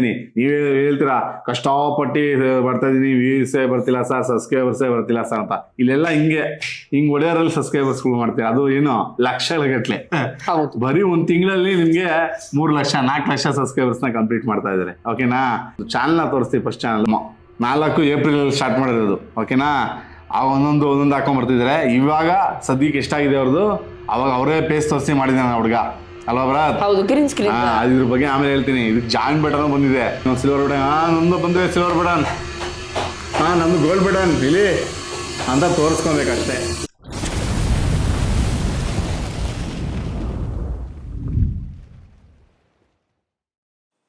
ನೀವ್ ಹೇಳ್ತೀರಾ? ಕಷ್ಟಪಟ್ಟು ಬರ್ತಾ ಇದೀನಿ ವ್ಯೂಸೇ ಬರ್ತಿಲ್ಲ ಸರ್ ಸಬ್ಸ್ಕ್ರೈಬರ್ಸೇ ಬರ್ತಿಲ್ಲ ಸರ್ ಅಂತ. ಇಲ್ಲೆಲ್ಲ ಹಿಂಗೆ ಹಿಂಗ್ ಒಡೆಯೋರಲ್ಲಿ ಸಬ್ಸ್ಕ್ರೈಬರ್ಸ್ಗಳು ಮಾಡ್ತೀರಾ? ಅದು ಏನು? ಲಕ್ಷಗಳ ಗಟ್ಲೆ. ಹೌದು. ಬರೀ ಒಂದ್ ತಿಂಗಳಲ್ಲಿ ನಿಮ್ಗೆ ಮೂರ್ ಲಕ್ಷ ನಾಲ್ಕು ಲಕ್ಷ ಸಬ್ಸ್ಕ್ರೈಬರ್ಸ್ನ ಕಂಪ್ಲೀಟ್ ಮಾಡ್ತಾ ಇದಾರೆ ಓಕೆನಾ ಚಾನಲ್ನ ತೋರಿಸ್ತೀವಿ ಫಸ್ಟ್ ಚಾನಲ್ ನಾಲ್ಕು ಏಪ್ರಿಲ್ ಅಲ್ಲಿ ಸ್ಟಾರ್ಟ್ ಮಾಡಿರೋದು. ಓಕೆನಾ ಆ ಒಂದೊಂದು ಒಂದೊಂದು ಹಾಕೊಂಡ್ ಬರ್ತಿದ್ರೆ ಇವಾಗ ಸದ್ಯಕ್ಕೆ ಎಷ್ಟಾಗಿದೆ ಅವ್ರದ್ದು ಅವಾಗ ಅವರೇ ಪೇಸ್ ತೋರಿಸಿ ಮಾಡಿದ್ದಾನೆ ಹುಡುಗ. ಅಲ್ವಾ ಬ್ರಾತ್ ಹೌದು ಗ್ರೀನ್ ಸ್ಕ್ರೀನ್ ಹಾ ಇದ್ರ ಬಗ್ಗೆ ಆಮೇಲೆ ಹೇಳ್ತೀನಿ. ಇದು ಜಾಯಿನ್ ಬಟನ್ ಬಂದಿದೆ. ಸಿಲ್ವರ್ ಬಟನ್ ಹಾ ನಮ್ದು ಬಂದಿದೆ ಸಿಲ್ವರ್ ಬಟನ್ ಹಾ ನಮ್ದು ಗೋಲ್ಡ್ ಬಟನ್ ಇಲ್ಲಿ? ಅಂತ ತೋರಿಸ್ಕೊಬೇಕಷ್ಟೇ.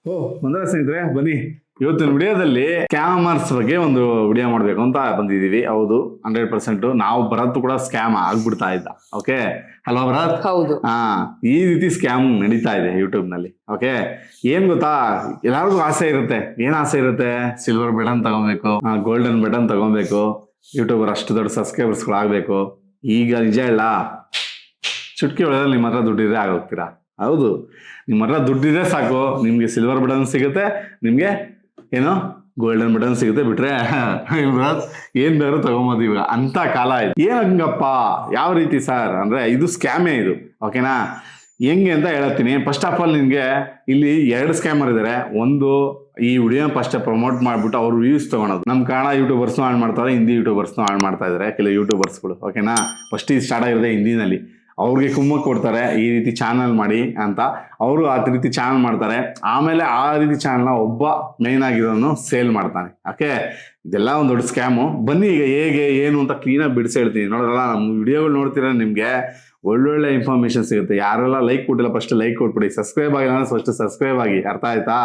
ಓ ಬಂದ್ರೆ ಸ್ನೇಹಿತರೆ? ಬನ್ನಿ. ಇವತ್ತಿನ ವಿಡಿಯೋದಲ್ಲಿ ಸ್ಕ್ಯಾಮರ್ಸ್ ಬಗ್ಗೆ ಒಂದು ವಿಡಿಯೋ ಮಾಡಬೇಕು ಅಂತ ಬಂದಿದೀವಿ ಹೌದು ಹಂಡ್ರೆಡ್ ಪರ್ಸೆಂಟ್ ನಾವು ಭರತ್ ಕೂಡ ಸ್ಕ್ಯಾಮ್ ಆಗ್ಬಿಡ್ತಾ ಇದ್ದ. Okay hello Bharath? ಹೌದು. ಹಾ ಈ ರೀತಿ ಸ್ಕ್ಯಾಮ್ ನಡೀತಾ ಇದೆ ಯೂಟ್ಯೂಬ್ನಲ್ಲಿ ಓಕೆ ಏನ್ ಗೊತ್ತಾ? ಎಲ್ಲರಿಗೂ ಆಸೆ ಇರುತ್ತೆ. ಏನ್ ಆಸೆ ಇರುತ್ತೆ? ಸಿಲ್ವರ್ ಬಟನ್ ತಗೊಬೇಕು ಗೋಲ್ಡನ್ ಬಟನ್ ತಗೊಬೇಕು ಯೂಟ್ಯೂಬರ್ ಅಷ್ಟು ದೊಡ್ಡ ಸಬ್ಸ್ಕ್ರೈಬರ್ಸ್ ಆಗ್ಬೇಕು. ಈಗ ನಿಜ ಇಲ್ಲ ಚುಟ್ಕಿ ಒಳಗೆ ನಿಮ್ಮ ಹತ್ರ ದುಡ್ಡಿದ್ರೆ ಆಗೋಗ್ತೀರಾ? ಹೌದು. ನಿಮ್ಮ ಹತ್ರ ದುಡ್ಡಿದ್ರೆ ಸಾಕು. ನಿಮ್ಗೆ ಸಿಲ್ವರ್ ಬಟನ್ ಸಿಗುತ್ತೆ ನಿಮ್ಗೆ ಏನೋ ಗೋಲ್ಡನ್ ಬಟನ್ ಸಿಗುತ್ತೆ ಬಿಟ್ರೆ ಏನ್ ಬೇರೆ ತಗೊಂಬೋದು ಇವಾಗ ಅಂತ ಕಾಲ ಆಯ್ತು. ಏನ್ ಹಂಗಪ್ಪ? ಯಾವ ರೀತಿ ಸರ್? ಅಂದ್ರೆ ಇದು ಸ್ಕ್ಯಾಮೇ ಇದು. ಓಕೆನಾ ಹೆಂಗೆ ಅಂತ ಹೇಳ್ತೀನಿ ಫಸ್ಟ್ ಆಫ್ ಆಲ್ ನಿಮಗೆ ಇಲ್ಲಿ ಎರಡು ಸ್ಕ್ಯಾಮರ್ ಇದಾರೆ. ಒಂದು ಈ ವಿಡಿಯೋ ಫಸ್ಟ್ ಪ್ರಮೋಟ್ ಮಾಡ್ಬಿಟ್ಟು ಅವ್ರು ವ್ಯೂಸ್ ತಗೊಳೋದು. ನಮ್ ಕನ್ನಡ ಯೂಟ್ಯೂಬರ್ಸ್ ಆನ್ ಮಾಡ್ತಾರೆ, ಹಿಂದಿ ಯೂಟ್ಯೂಬರ್ಸ್ ಆನ್ ಮಾಡ್ತಾ ಇದಾರೆ, ಕೆಲವು ಯೂಟ್ಯೂಬರ್ಸ್ಗಳು ಓಕೆನಾ ಫಸ್ಟ್ ಇದು ಸ್ಟಾರ್ಟ್ ಆಗಿರೋದೆ ಹಿಂದಿನಲ್ಲಿ. ಅವ್ರಿಗೆ ಕುಮ್ಮಕ್ ಕೊಡ್ತಾರೆ, ಈ ರೀತಿ ಚಾನಲ್ ಮಾಡಿ ಅಂತ. ಅವರು ಆ ರೀತಿ ಚಾನಲ್ ಮಾಡ್ತಾರೆ. ಆಮೇಲೆ ಆ ರೀತಿ ಚಾನಲ್ನ ಒಬ್ಬ ಮೇನ್ ಆಗಿರೋನು ಸೇಲ್ ಮಾಡ್ತಾನೆ. ಓಕೆ ಇದೆಲ್ಲ ಒಂದು ದೊಡ್ಡ ಸ್ಕ್ಯಾಮು ಬನ್ನಿ ಈಗ ಹೇಗೆ, ಏನು ಅಂತ ಕ್ಲೀನಾಗಿ ಬಿಡಿಸಿ ಹೇಳ್ತೀನಿ. ನೋಡೋದಲ್ಲ ನಮ್ಮ ವಿಡಿಯೋಗಳು ನೋಡ್ತೀರ ನಿಮಗೆ. ಒಳ್ಳೊಳ್ಳೆ ಇನ್ಫಾರ್ಮೇಶನ್ ಸಿಗುತ್ತೆ. ಯಾರೆಲ್ಲ ಲೈಕ್ ಕೊಟ್ಟಿಲ್ಲ ಫಸ್ಟ್ ಲೈಕ್ ಕೊಟ್ಬಿಡಿ. ಸಬ್ಸ್ಕ್ರೈಬ್ ಆಗಿಲ್ಲ ಅಂದ್ರೆ ಫಸ್ಟ್ ಸಬ್ಸ್ಕ್ರೈಬ್ ಆಗಿ. ಅರ್ಥ ಆಯ್ತಾ?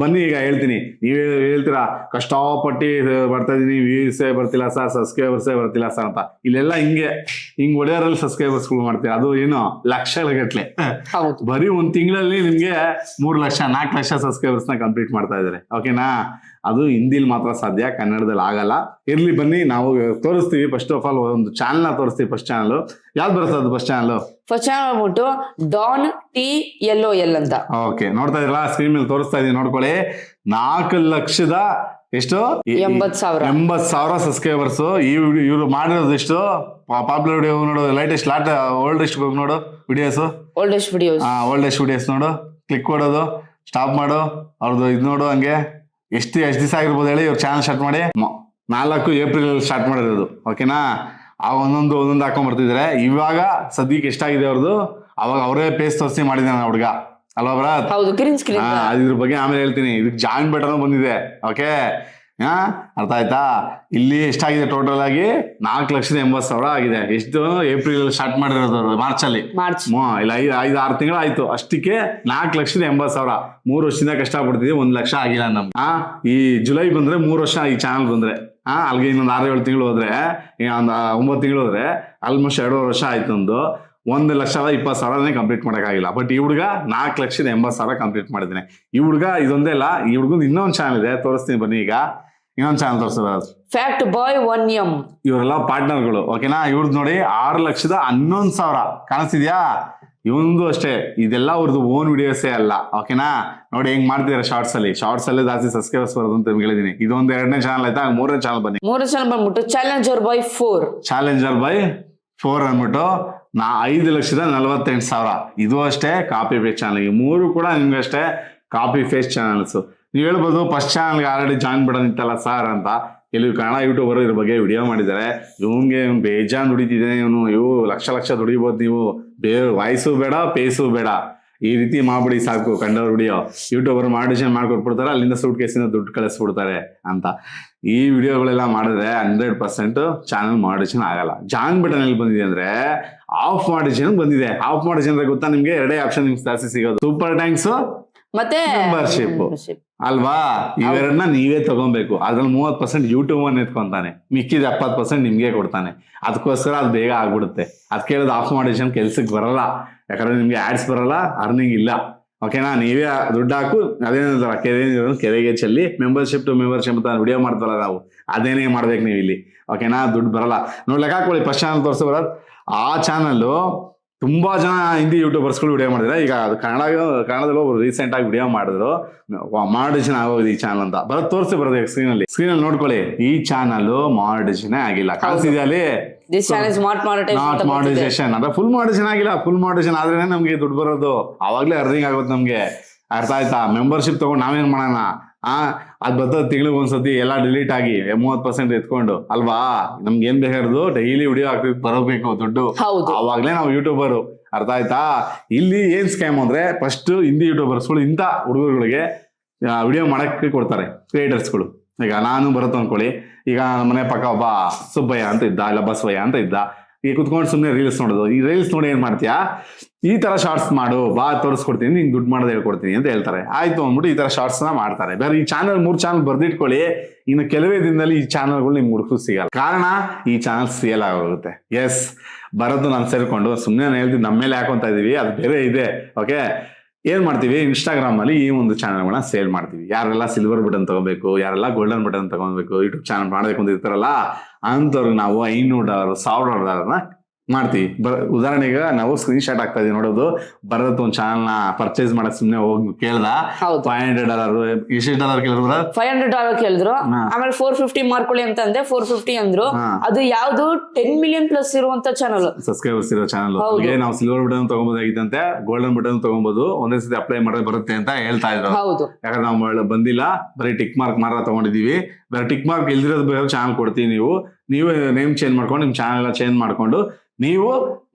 ಬನ್ನಿ ಈಗ ಹೇಳ್ತೀನಿ. ನೀವು ಹೇಳ್ತೀರಾ? ಕಷ್ಟಪಟ್ಟು ಬರ್ತಾ ಇದೀನಿ ವ್ಯೂಸೇ ಬರ್ತಿಲ್ಲ ಸರ್ ಸಬ್ಸ್ಕ್ರೈಬರ್ಸೇ ಬರ್ತಿಲ್ಲ ಸರ್ ಅಂತ. ಇಲ್ಲೆಲ್ಲ ಹಿಂಗೆ ಹಿಂಗ್ ಒಡೆಯೋರಲ್ಲಿ ಸಬ್ಸ್ಕ್ರೈಬರ್ಸ್ಗಳು ಮಾಡ್ತೀರಾ? ಅದು ಏನು? ಲಕ್ಷಗಳ ಗಟ್ಲೆ. ಹೌದು. ಬರೀ ಒಂದ್ ತಿಂಗಳಲ್ಲಿ ನಿಮಗೆ ಮೂರು ಲಕ್ಷ ನಾಲ್ಕು ಲಕ್ಷ ಸಬ್ಸ್ಕ್ರೈಬರ್ಸ್ನ ಕಂಪ್ಲೀಟ್ ಮಾಡ್ತಾ ಇದಾರೆ ಓಕೆನಾ ಅದು ಹಿಂದಿಲ್ ಮಾತ್ರ ಸಾಧ್ಯ ಕನ್ನಡದಲ್ಲಿ ಆಗಲ್ಲ. ಇರ್ಲಿ ಬನ್ನಿ ನಾವು ತೋರಿಸ್ತೀವಿ. ಫಸ್ಟ್ ಆಫ್ ಆಲ್ ಒಂದು ಚಾನಲ್ನ ತೋರಿಸ್ತೀವಿ ಫಸ್ಟ್ ಚಾನಲ್ ಯಾವ್ದು ಬರುತ್ತೆ ಅದು ಬಸ್ ಚಾನಲ್ ಫಸ್ಟ್ ಬಂದ್ಬಿಟ್ಟು ಡಾನ್ ಟಿ ಎಲ್ಲೋ ಎಲ್ ಅಂತ. ಓಕೆ ನೋಡ್ತಾ ಇದ್ರಲ್ಲ ಸ್ಕ್ರೀನ್ ಮೇಲೆ ತೋರಿಸ್ತಾ ಇದೀನಿ ನೋಡ್ಕೊಳ್ಳಿ. ನಾಲ್ಕು ಲಕ್ಷದ ಎಷ್ಟು? ಎಂಬತ್ ಸಾವಿರ. ಎಂಬತ್ ಸಾವಿರ ಸಬ್ಸ್ಕ್ರೈಬರ್ಸ್ ಈ ಇವ್ರು ಮಾಡಿರೋದು ಎಷ್ಟು? ಪಾಪ್ಯುಲರ್ ವಿಡಿಯೋ ನೋಡು ಲೈಟೆಸ್ಟ್ ಲಾಟ್ ಓಲ್ಡೆಸ್ಟ್ ಹೋಗಿ ನೋಡು videos oldest videos oldest videos ನೋಡು. ಕ್ಲಿಕ್ ಕೊಡೋದು ಸ್ಟಾಪ್ ಮಾಡು. ಅವ್ರದ್ದು ಇದು ನೋಡು ಹಂಗೆ. ಎಷ್ಟು ಎಷ್ಟು ದಿವಸ ಆಗಿರ್ಬೋದು ಹೇಳಿ ಇವ್ರು ಚಾನಲ್ ಸ್ಟಾರ್ಟ್ ಮಾಡಿ. ನಾಲ್ಕು ಏಪ್ರಿಲ್ ಸ್ಟಾರ್ಟ್ ಮಾಡಿರೋದು. ಓಕೆನಾ ಆ ಒಂದೊಂದು ಒಂದೊಂದು ಹಾಕೊಂಡ್ ಬರ್ತಿದ್ರೆ ಇವಾಗ ಸದ್ಯಕ್ಕೆ ಎಷ್ಟಾಗಿದೆ ಅವ್ರದ್ದು ಅವಾಗ ಅವರೇ ಪೇಸ್ ತೋರಿಸಿ ಮಾಡಿದ್ದಾನೆ ಹುಡುಗ. ಅಲ್ವಾ ಭರತ್? ಹೌದು ಗ್ರೀನ್ ಸ್ಕ್ರೀನ್ ಹಾ ಇದ್ರ ಬಗ್ಗೆ ಆಮೇಲೆ ಹೇಳ್ತೀನಿ. ಇದಕ್ಕೆ ಜಾಯಿನ್ ಬಟನ್ ಬಂದಿದೆ. ಓಕೆ ಹಾ ಅರ್ಥ ಆಯ್ತಾ? ಇಲ್ಲಿ ಎಷ್ಟಾಗಿದೆ ಟೋಟಲ್ ಆಗಿ? ನಾಲ್ಕು ಲಕ್ಷದ ಎಂಬತ್ತು ಸಾವಿರ ಆಗಿದೆ. ಎಷ್ಟು? ಏಪ್ರಿಲ್ ಅಲ್ಲಿ ಸ್ಟಾರ್ಟ್ ಮಾಡಿರೋದು ಮಾರ್ಚ್ ಅಲ್ಲಿ. ಮಾರ್ಚ್ ಹ್ಮ್, ಇಲ್ಲ ಐದು ಐದು ಆರು ತಿಂಗಳು ಆಯ್ತು. ಅಷ್ಟಕ್ಕೆ ನಾಲ್ಕು ಲಕ್ಷದ ಎಂಬತ್ತು ಸಾವಿರ. ಮೂರು ವರ್ಷದಿಂದ ಕಷ್ಟಪಡ್ತಿದ್ವಿ ಒಂದ್ ಲಕ್ಷ ಆಗಿಲ್ಲ ನಮ್ ಆ ಈ ಜುಲೈ ಬಂದ್ರೆ ಮೂರು ವರ್ಷ ಈ ಚಾನಲ್ ಬಂದ್ರೆ. ಆ ಅಲ್ಲಿಗೆ ಇನ್ನೊಂದು ಆರು ಏಳು ತಿಂಗಳು ಹೋದ್ರೆ ಒಂದು ಒಂಬತ್ತು ತಿಂಗಳು ಹೋದ್ರೆ ಆಲ್ಮೋಸ್ಟ್ ಎರಡೂವರೆ ವರ್ಷ ಆಯ್ತು ಒಂದು ಒಂದು ಲಕ್ಷದ ಇಪ್ಪತ್ತು ಸಾವಿರನೇ ಕಂಪ್ಲೀಟ್ ಮಾಡೋಕ್ಕಾಗಿಲ್ಲ. ಬಟ್ ಈ ಹುಡುಗ ನಾಲ್ಕು ಲಕ್ಷದ ಎಂಬತ್ತು ಸಾವಿರ ಕಂಪ್ಲೀಟ್ ಮಾಡಿದ್ದೀನಿ. ಈ ಹುಡುಗ ಇದೊಂದೇ ಅಲ್ಲ ಈ ಹುಡುಗಂದು ಇನ್ನೊಂದು ಚಾನಲ್ ಇದೆ ತೋರಿಸ್ತೀನಿ ಬನ್ನಿ ಈಗ. ಇನ್ನೊಂದು ಚಾನಲ್ ತೋರಿಸೋದು. ಫ್ಯಾಕ್ಟ್ ಬಾಯ್ ಒನ್ ಎಂ ಇವರೆಲ್ಲ ಪಾರ್ಟ್ನರ್ಗಳು ಓಕೆನಾ ಇವ್ರದ್ದು ನೋಡಿ ಆರು ಲಕ್ಷದ ಹನ್ನೊಂದು ಸಾವಿರ. ಕಾಣಿಸ್ತಿದ್ಯಾ? ಇವಂದು ಅಷ್ಟೇ ಇದೆಲ್ಲ ಅವ್ರದ್ದು ಓನ್ ವಿಡಿಯೋಸೇ ಅಲ್ಲ. ಓಕೆನಾ ನೋಡಿ ಹೆಂಗ್ ಮಾಡ್ತಿದಾರೆ ಶಾರ್ಟ್ಸ್ ಅಲ್ಲಿ. ಶಾರ್ಟ್ಸ್ ಅಲ್ಲೇ ಜಾಸ್ತಿ ಸಬ್ಸ್ಕ್ರೈಬರ್ಸ್ ಬರೋದು ಅಂತ ಹೇಳಿದೀನಿ. ಇದೊಂದು ಎರಡನೇ ಚಾನಲ್ ಆಯ್ತಾ? ಮೂರನೇ ಚಾನಲ್ ಬನ್ನಿ. ಮೂರನೇ ಚಾನಲ್ ಬಂದ್ಬಿಟ್ಟು challenger by four challenger by four ಅಂದ್ಬಿಟ್ಟು ನಾ ಐದು ಲಕ್ಷದ ನಲವತ್ತೆಂಟು ಸಾವಿರ. ಇದು ಅಷ್ಟೇ ಕಾಪಿ ಪೇಸ್ಟ್ ಚಾನಲ್ ಈ ಮೂರು ಕೂಡ ನಿಮ್ಗೆ ಅಷ್ಟೇ ಕಾಪಿ ಫೇಸ್ ಚಾನಲ್ಸ್ ನೀವು ಹೇಳ್ಬೋದು ಫಸ್ಟ್ ಚಾನಲ್ಗೆ ಆಲ್ರೆಡಿ ಜಾಯಿನ್ ಬಿಡೋದಿತ್ತಲ್ಲ ಸರ್ ಅಂತ. ಕೆಲವು ಕನ್ನಡ ಯೂಟ್ಯೂಬರ್ ಇದ್ರ ಬಗ್ಗೆ ವಿಡಿಯೋ ಮಾಡಿದ್ದಾರೆ. ಇವಂಗೆ ಇವ್ನು ಬೇಜಾನ್ ದುಡಿತಿದ್ದಾನೆ ಇವನು. ಇವು ಲಕ್ಷ ಲಕ್ಷ ದುಡಿಬೋದು ನೀವು. ಬೇರೆ ವಾಯ್ಸು ಬೇಡ ಪೇಸು ಬೇಡ. ಈ ರೀತಿ ಮಾಡ್ಬಿಡಿ ಸಾಕು ಕಂಡವ್ರ ವಿಡಿಯೋ. ಯೂಟ್ಯೂಬರ್ ಮಾಡಿಷನ್ ಮಾಡ್ಕೊಟ್ಬಿಡ್ತಾರೆ ಅಲ್ಲಿಂದ ಸೂಟ್ ಕೇಸಿಂದ ದುಡ್ಡು ಕಳಿಸ್ಬಿಡ್ತಾರೆ ಅಂತ. ಈ ವಿಡಿಯೋಗಳೆಲ್ಲ ಮಾಡಿದ್ರೆ ಹಂಡ್ರೆಡ್ ಪರ್ಸೆಂಟ್ ಚಾನಲ್ ಮಾಡಿಷನ್ ಆಗಲ್ಲ. ಜಾನ್ ಬಟನ್ ಎಲ್ಲಿ ಬಂದಿದೆ ಅಂದ್ರೆ ಆಫ್ ಮಾಡಿಷನ್ ಬಂದಿದೆ. ಆಫ್ ಮಾಡಿಷನ್ ಗೊತ್ತಾ ನಿಮ್ಗೆ? ಎರಡೇ ಆಪ್ಷನ್ ನಿಮ್ಗೆ ಜಾಸ್ತಿ ಸಿಗೋದು. ಸೂಪರ್ ಟ್ಯಾಂಕ್ಸ್ ಮತ್ತೆ Membership. ಅಲ್ವಾ? ಇವರನ್ನ ನೀವೇ ತಗೊಬೇಕು. ಅದ್ರಲ್ಲಿ ಮೂವತ್ ಪರ್ಸೆಂಟ್ ಯೂಟ್ಯೂಬ್ ಅನ್ನ ಎತ್ಕೊಂತಾನೆ. ಮಿಕ್ಕಿದ ಎಪ್ಪತ್ ಪರ್ಸೆಂಟ್ ನಿಮ್ಗೆ ಕೊಡ್ತಾನೆ. ಅದಕ್ಕೋಸ್ಕರ ಅದು ಬೇಗ ಆಗ್ಬಿಡುತ್ತೆ. ಅದ್ ಹೇಳೋದು ಆಫ್ ಮಾಡಿಷನ್ ಕೆಲ್ಸಕ್ಕೆ ಬರಲ್ಲ. ಯಾಕಂದ್ರೆ ನಿಮ್ಗೆ ಆಡ್ಸ್ ಬರಲ್ಲ ಅರ್ನಿಂಗ್ ಇಲ್ಲ. ಓಕೆನಾ ನೀವೇ ದುಡ್ಡು ಹಾಕು ಅದೇನಿಲ್ಲ ಕೆರೆ ಕೆರೆಗೆ ಚೆಲ್ಲಿ ಮೆಂಬರ್ಶಿಪ್ ಟು ಮೆಂಬರ್ಶಿಪ್ ಅಂತ ವಿಡಿಯೋ ಮಾಡ್ತಾರಲ್ಲ ನಾವು ಅದೇನೇ ಮಾಡ್ಬೇಕು ನೀವು ಇಲ್ಲಿ ಓಕೆನಾ ದುಡ್ಡು ಬರಲ್ಲ. ನೋಡಿ ಲೆಕ್ಕ ಹಾಕೊಳ್ಳಿ ಫಸ್ಟ್ ಚಾನಲ್ ತೋರಿಸ್ ಬರೋದು ಆ ಚಾನಲ್ಲು ತುಂಬಾ ಜನ ಹಿಂದಿ ಯೂಟ್ಯೂಬರ್ಸ್ಗಳು ವಿಡಿಯೋ ಮಾಡಿದ್ರೆ ಈಗ ಅದು ಕನ್ನಡ ಕನ್ನಡದಲ್ಲಿ ಒಬ್ರು ರೀಸೆಂಟ್ ಆಗಿ ವಿಡಿಯೋ ಮಾಡಿದ್ರು. ಮಾಡಿಷನ್ ಆಗೋದು ಈ ಚಾನಲ್ ಅಂತ. ಬರೋದು ತೋರಿಸಿ ಬರೋದು ಸ್ಕ್ರೀನ್ ಅಲ್ಲಿ. ಸ್ಕ್ರೀನ್ ಅಲ್ಲಿ ನೋಡ್ಕೊಳ್ಳಿ. ಈ ಚಾನಲ್ ಮಾಡಿಷನ್ ಆಗಿಲ್ಲ. ಕಾಣಿಸಿದೆ ಅಲ್ಲಿ? ಮಾಡಿಸೇಷನ್ ಫುಲ್ ಮಾಡಿಷನ್ ಆಗಿಲ್ಲ. ಫುಲ್ ಮಾಡಿಷನ್ ಆದ್ರೆ ನಮ್ಗೆ ದುಡ್ಡು ಬರೋದು. ಅವಾಗ್ಲೇ ಅರ್ನಿಂಗ್ ಆಗುತ್ತೆ ನಮ್ಗೆ. ಅರ್ಥ ಆಯ್ತಾ? ಮೆಂಬರ್ಶಿಪ್ ತಗೊಂಡು ನಾವೇನ್ ಮಾಡೋಣ? ಆ ಅದ್ ಬರ್ತದ ತಿಂಗಳಿಗೆ ಒಂದ್ಸತಿ ಎಲ್ಲ ಡಿಲೀಟ್ ಆಗಿ ಮೂವತ್ ಪರ್ಸೆಂಟ್ ಎತ್ಕೊಂಡು ಅಲ್ವಾ? ನಮ್ಗೆ ಏನ್ ಬೇಕಾದ್ರು ಡೈಲಿ ವಿಡಿಯೋ ಆಗ್ತಿದ್ ಬರಬೇಕು ದುಡ್ಡು. ಅವಾಗ್ಲೇ ನಾವು ಯೂಟ್ಯೂಬರು ಅರ್ಥ ಆಯ್ತಾ? ಇಲ್ಲಿ ಏನ್ ಸ್ಕ್ಯಾಮ್ ಅಂದ್ರೆ ಫಸ್ಟ್ ಹಿಂದಿ ಯೂಟ್ಯೂಬರ್ಸ್ಗಳು ಇಂಥ ಹುಡುಗರುಗಳಿಗೆ ವಿಡಿಯೋ ಮಾಡಕ್ಕೆ ಕೊಡ್ತಾರೆ ಕ್ರಿಯೇಟರ್ಸ್ಗಳು ಈಗ ನಾನು ಬರುತ್ತೆ ಅನ್ಕೊಳ್ಳಿ. ಈಗ ನಮ್ಮ ಮನೆ ಪಕ್ಕ ಒಬ್ಬ ಸುಬ್ಬಯ್ಯ ಅಂತ ಇದ್ದ ಇಲ್ಲ ಬಸವಯ್ಯ ಅಂತ ಇದ್ದ. ಈಗ ಕುತ್ಕೊಂಡು ಸುಮ್ಮನೆ ರೀಲ್ಸ್ ನೋಡೋದು. ಈ ರೀಲ್ಸ್ ನೋಡಿ ಏನು ಮಾಡ್ತೀಯಾ? ಈ ಥರ ಶಾರ್ಟ್ಸ್ ಮಾಡು, ಬಾ ತೋರಿಸ್ಕೊಡ್ತೀನಿ, ನಿಂಗೆ ದುಡ್ಡು ಮಾಡೋದು ಹೇಳ್ಕೊಡ್ತೀನಿ ಅಂತ ಹೇಳ್ತಾರೆ. ಆಯ್ತು ಅಂದ್ಬಿಟ್ಟು ಈ ತರ ಶಾರ್ಟ್ಸ್ನ ಮಾಡ್ತಾರೆ. ಬೇರೆ ಈ ಚಾನಲ್ ಮೂರು ಚಾನಲ್ ಬರ್ದಿಟ್ಕೊಳ್ಳಿ, ಇನ್ನು ಕೆಲವೇ ದಿನದಲ್ಲಿ ಈ ಚಾನಲ್ಗಳು ನಿಮ್ಗೆ ಹುಡುಕು ಸಿಗಲ್ಲ. ಕಾರಣ, ಈ ಚಾನಲ್ ಸೇಲ್ ಆಗೋಗುತ್ತೆ. ಎಸ್ ಬರೋದು ನಾನು ಸೇರ್ಕೊಂಡು ಸುಮ್ಮನೆ ಹೇಳ್ತೀನಿ ನಮ್ಮ ಮೇಲೆ ಹಾಕೊಂತ ಇದೀವಿ, ಅದು ಬೇರೆ ಇದೆ ಓಕೆ ಏನು ಮಾಡ್ತೀವಿ? ಇನ್ಸ್ಟಾಗ್ರಾಮಲ್ಲಿ ಈ ಒಂದು ಚಾನಲ್ಗಳನ್ನ ಸೇಲ್ ಮಾಡ್ತೀವಿ. ಯಾರೆಲ್ಲ ಸಿಲ್ವರ್ ಬಟನ್ ತಗೋಬೇಕು, ಯಾರೆಲ್ಲ ಗೋಲ್ಡನ್ ಬಟನ್ ತಗೋಬೇಕು ಯೂಟ್ಯೂಬ್ ಚಾನಲ್ ಮಾಡಬೇಕು ಅಂತ ಇರ್ತಾರಲ್ಲ ಅಂಥವ್ರಿಗೆ ನಾವು ಐನೂರು ಡಾಲರ್ ಸಾವಿರ ಡಾಲರ್ನ ಮಾಡ್ತೀವಿ. ಬ ಉದಾಹರಣೆಗೆ ನಾವು ಸ್ಕ್ರೀನ್ ಶಾಟ್ ಆಗ್ತಾ ಇದೀವಿ ನೋಡೋದು. ಬರತ್ ಒಂದು ಚಾನಲ್ನ ಪರ್ಚೇಸ್ ಮಾಡಕ್ ಸುಮ್ನೆ ಹೋಗಿ ಕೇಳ್ದ. ಫೈವ್ ಹಂಡ್ರೆಡ್ ಡಾಲರ್ ಎಷ್ಟು ಡಾಲರ್ ಕೇಳಿದ್ರು ಫೈವ್ ಹಂಡ್ರೆಡ್ ಡಾಲರ್ ಕೇಳಿದ್ರು. ಆಮೇಲೆ ಫೋರ್ ಫಿಫ್ಟಿ ಮಾರ್ಕೊಳ್ಳಿ ಅಂತ ಅಂದ್ರೆ ಫೋರ್ ಫಿಫ್ಟಿ ಅಂದ್ರು. ಅದು ಯಾವ್ದು? ಟೆನ್ ಮಿಲಿಯನ್ ಪ್ಲಸ್ ಇರುವಂತ ಚಾನಲ್ ಸಬ್ಸ್ಕ್ರೈಬರ್ಸ್ ಇರೋ ಚಾನಲ್ ನಾವು ಸಿಲ್ವರ್ ಬಟನ್ ತಗೊಬೋದಾಗಿತ್ತಂತೆ ಗೋಲ್ಡನ್ ಬಟನ್ ತಗೊಬೋದು. ಒಂದೇ ಸತಿ ಅಪ್ಲೈ ಮಾಡಿದ್ರೆ ಬರುತ್ತೆ ಅಂತ ಹೇಳ್ತಾ ಇದ್ರು. ಹೌದು. ಯಾಕಂದ್ರೆ ನಾವು ಬಂದಿಲ್ಲ. ಬರೀ ಟಿಕ್ ಮಾರ್ಕ್ ಮಾತ್ರ ತಗೊಂಡಿದೀವಿ ಟಿಕ್ ಮಾರ್ಕ್ ಇಲ್ದಿರೋದು ಬೇರೆ ಚಾನಲ್ ಕೊಡ್ತೀವಿ ನೀವು. ನೀವು ನೇಮ್ ಚೇಂಜ್ ಮಾಡ್ಕೊಂಡು ನಿಮ್ಮ ಚಾನಲ್ ಎಲ್ಲ ಚೇಂಜ್ ಮಾಡ್ಕೊಂಡು ನೀವು